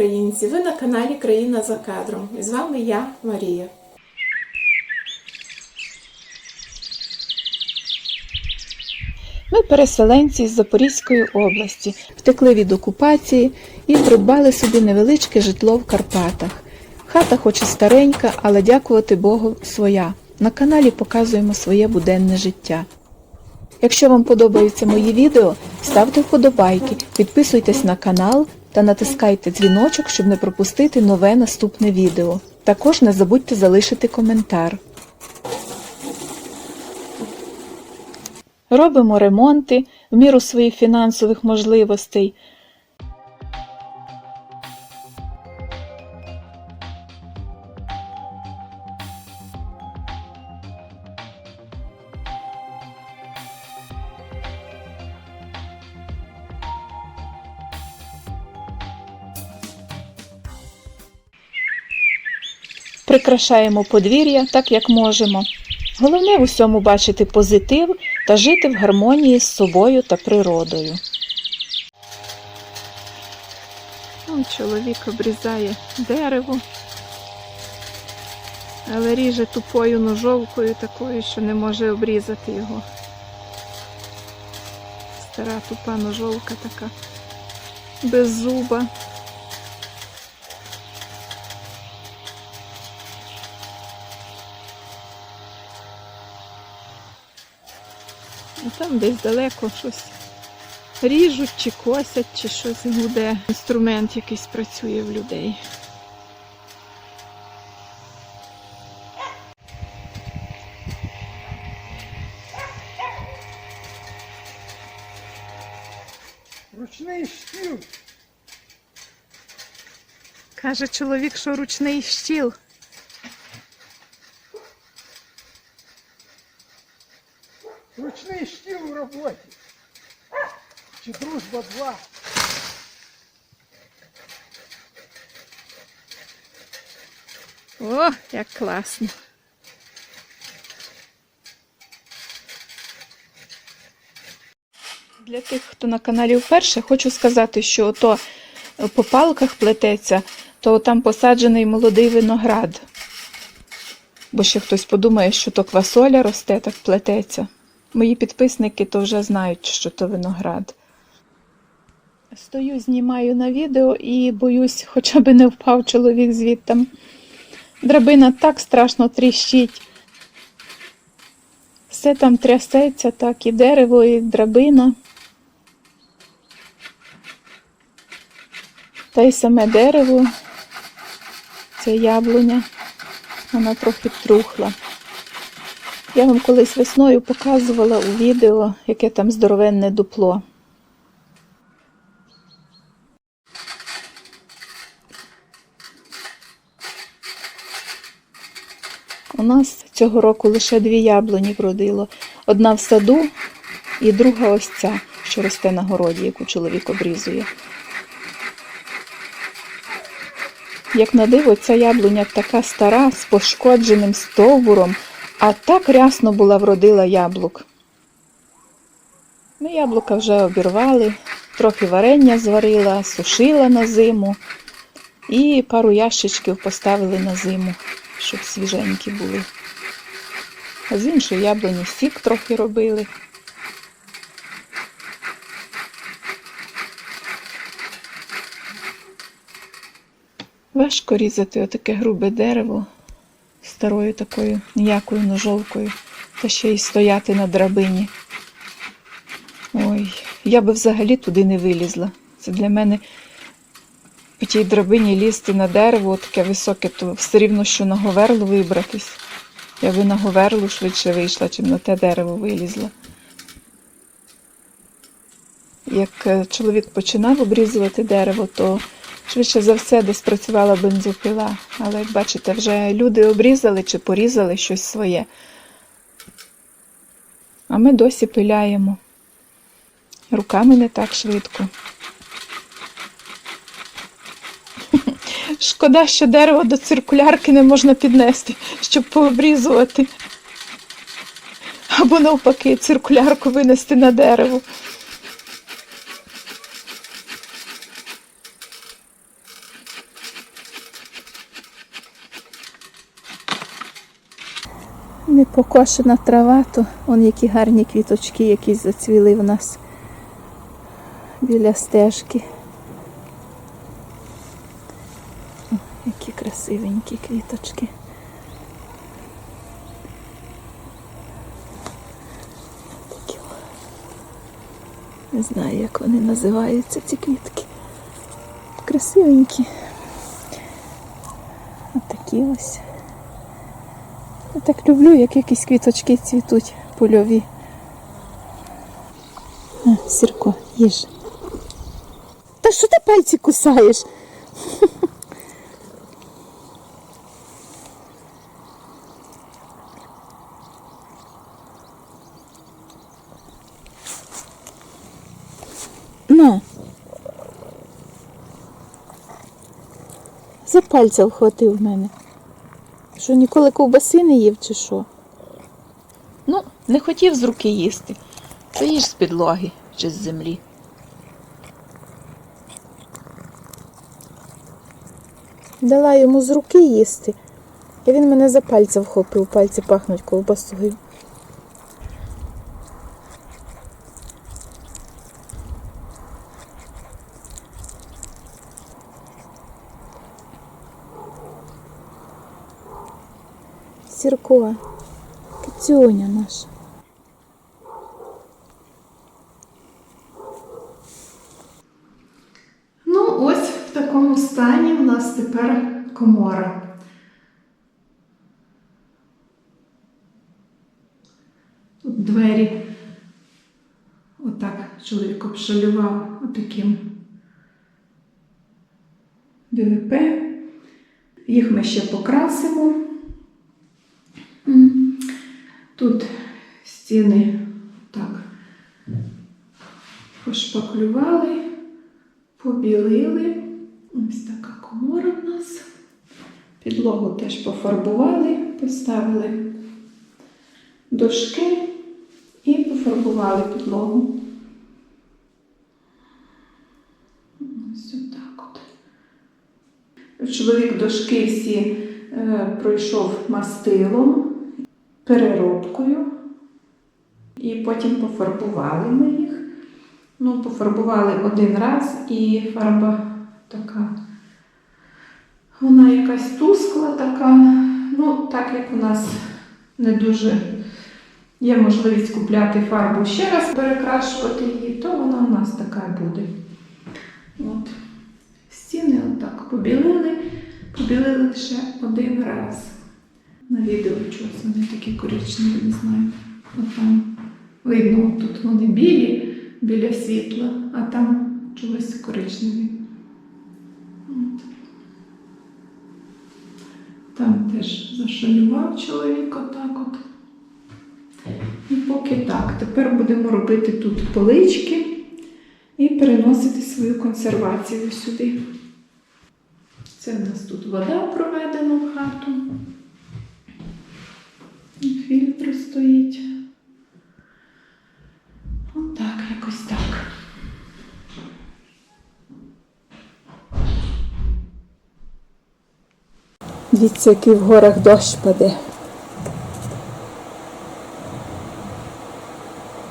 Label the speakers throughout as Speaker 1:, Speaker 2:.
Speaker 1: українці! Ви на каналі Країна за кадром. І з вами я, Марія.
Speaker 2: Ми переселенці з Запорізької області, втекли від окупації і придбали собі невеличке житло в Карпатах. Хата хоч і старенька, але дякувати Богу своя. На каналі показуємо своє буденне життя. Якщо вам подобаються мої відео, ставте вподобайки, підписуйтесь на канал та натискайте дзвіночок, щоб не пропустити нове наступне відео. Також не забудьте залишити коментар. Робимо ремонти в міру своїх фінансових можливостей. Прикрашаємо подвір'я так, як можемо. Головне в усьому бачити позитив та жити в гармонії з собою та природою. Он чоловік обрізає дерево, але ріже тупою ножовкою такою, що не може обрізати його. Стара тупа ножовка така, без зуба. А там десь далеко щось ріжуть чи косять, чи щось гуде. Інструмент якийсь працює в людей.
Speaker 3: Ручний штіл.
Speaker 2: Каже чоловік, що ручний щіл.
Speaker 3: Ручний штіл у роботі. 2.
Speaker 2: О, як класно. Для тих, хто на каналі вперше, хочу сказати, що то по палках плететься, то там посаджений молодий виноград. Бо ще хтось подумає, що то квасоля росте, так плететься. Мої підписники то вже знають, що то виноград. Стою, знімаю на відео і боюсь, хоча б не впав чоловік звідтам. Драбина так страшно тріщить. Все там трясеться, так, і дерево, і драбина. Та й саме дерево, це яблуня, вона трохи трухла. Я вам колись весною показувала у відео, яке там здоровенне дупло. У нас цього року лише дві яблуні вродило. Одна в саду і друга ось ця, що росте на городі, яку чоловік обрізує. Як на диво, ця яблуня така стара, з пошкодженим стовбуром, а так рясно була вродила яблук. Ми яблука вже обірвали, трохи варення зварила, сушила на зиму і пару ящичків поставили на зиму, щоб свіженькі були. А з іншої яблуні сік трохи робили. Важко різати отаке грубе дерево старою такою ніякою ножовкою, та ще й стояти на драбині. Ой, я би взагалі туди не вилізла. Це для мене по тій драбині лізти на дерево таке високе, то все рівно, що на говерлу вибратись. Я би на говерлу швидше вийшла, чим на те дерево вилізла. Як е, чоловік починав обрізувати дерево, то швидше за все десь працювала бензопила. Але як бачите, вже люди обрізали чи порізали щось своє. А ми досі пиляємо. Руками не так швидко. Шкода, що дерево до циркулярки не можна піднести, щоб пообрізувати. Або навпаки, циркулярку винести на дерево. Непокошена трава, то вон які гарні квіточки якісь зацвіли в нас біля стежки. Красивенькі квіточки. Такі. Не знаю, як вони називаються, ці квітки. Красивенькі. Отакі ось. Я так люблю, як якісь квіточки цвітуть польові. А, Сірко, їж. Та що ти пальці кусаєш? На. За пальця вхватив мене. Що ніколи ковбаси не їв чи що? Ну, не хотів з руки їсти. То їж з підлоги чи з землі. Дала йому з руки їсти, і він мене за пальця вхопив, пальці пахнуть ковбасою. Сірко, кицюня наша.
Speaker 1: Ну, ось в такому стані у нас тепер комора. Тут двері. Отак чоловік обшалював отаким ДВП. Їх ми ще покрасимо. Тут стіни так пошпаклювали, побілили. Ось така комора в нас. Підлогу теж пофарбували, поставили дошки і пофарбували підлогу. Ось отак от. Чоловік дошки всі е, пройшов мастилом, переробкою, і потім пофарбували ми їх. Ну, пофарбували один раз, і фарба така. Вона якась тускла така. Ну, так як у нас не дуже є можливість купляти фарбу ще раз перекрашувати її, то вона у нас така буде. От. Стіни отак побілили, побілили лише один раз. На відео чогось вони такі коричневі, не знаю. От там видно, тут вони білі біля світла, а там чогось коричневі. От. Там теж зашалював чоловік отак от. І поки так. Тепер будемо робити тут полички і переносити свою консервацію сюди. Це в нас тут вода проведена в хату. Фільтр стоїть. Отак, якось так.
Speaker 2: Дивіться, який в горах дощ паде.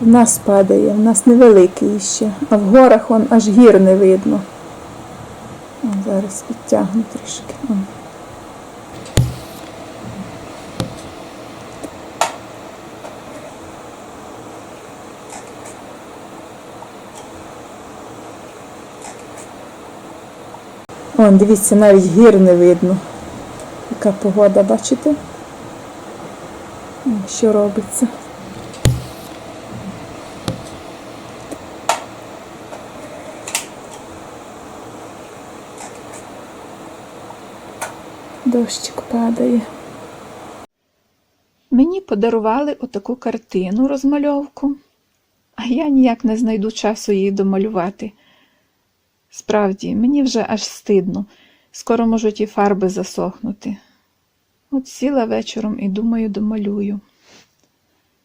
Speaker 2: В нас падає, в нас невеликий ще, а в горах вон аж гір не видно. Зараз підтягну трішки. Вон, дивіться, навіть гір не видно. Яка погода, бачите? Що робиться? Дощик падає. Мені подарували отаку картину розмальовку, а я ніяк не знайду часу її домалювати. Справді, мені вже аж стидно. Скоро можуть і фарби засохнути. От сіла вечором і думаю, домалюю.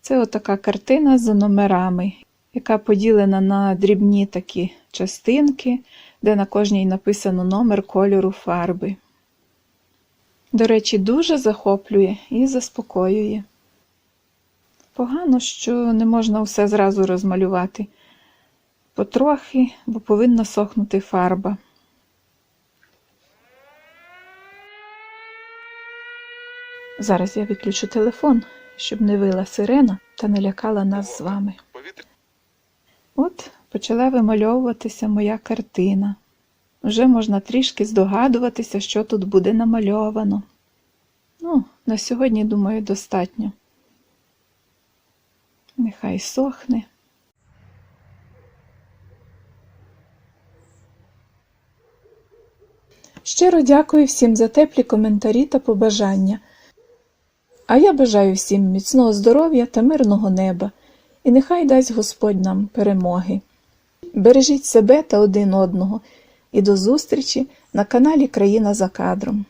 Speaker 2: Це отака картина з номерами, яка поділена на дрібні такі частинки, де на кожній написано номер кольору фарби. До речі, дуже захоплює і заспокоює. Погано, що не можна все зразу розмалювати. Потрохи, бо повинна сохнути фарба. Зараз я відключу телефон, щоб не вила сирена та не лякала нас з вами. От почала вимальовуватися моя картина. Вже можна трішки здогадуватися, що тут буде намальовано. Ну, на сьогодні, думаю, достатньо. Нехай сохне. Щиро дякую всім за теплі коментарі та побажання. А я бажаю всім міцного здоров'я та мирного неба, і нехай дасть Господь нам перемоги. Бережіть себе та один одного, і до зустрічі на каналі Країна за кадром.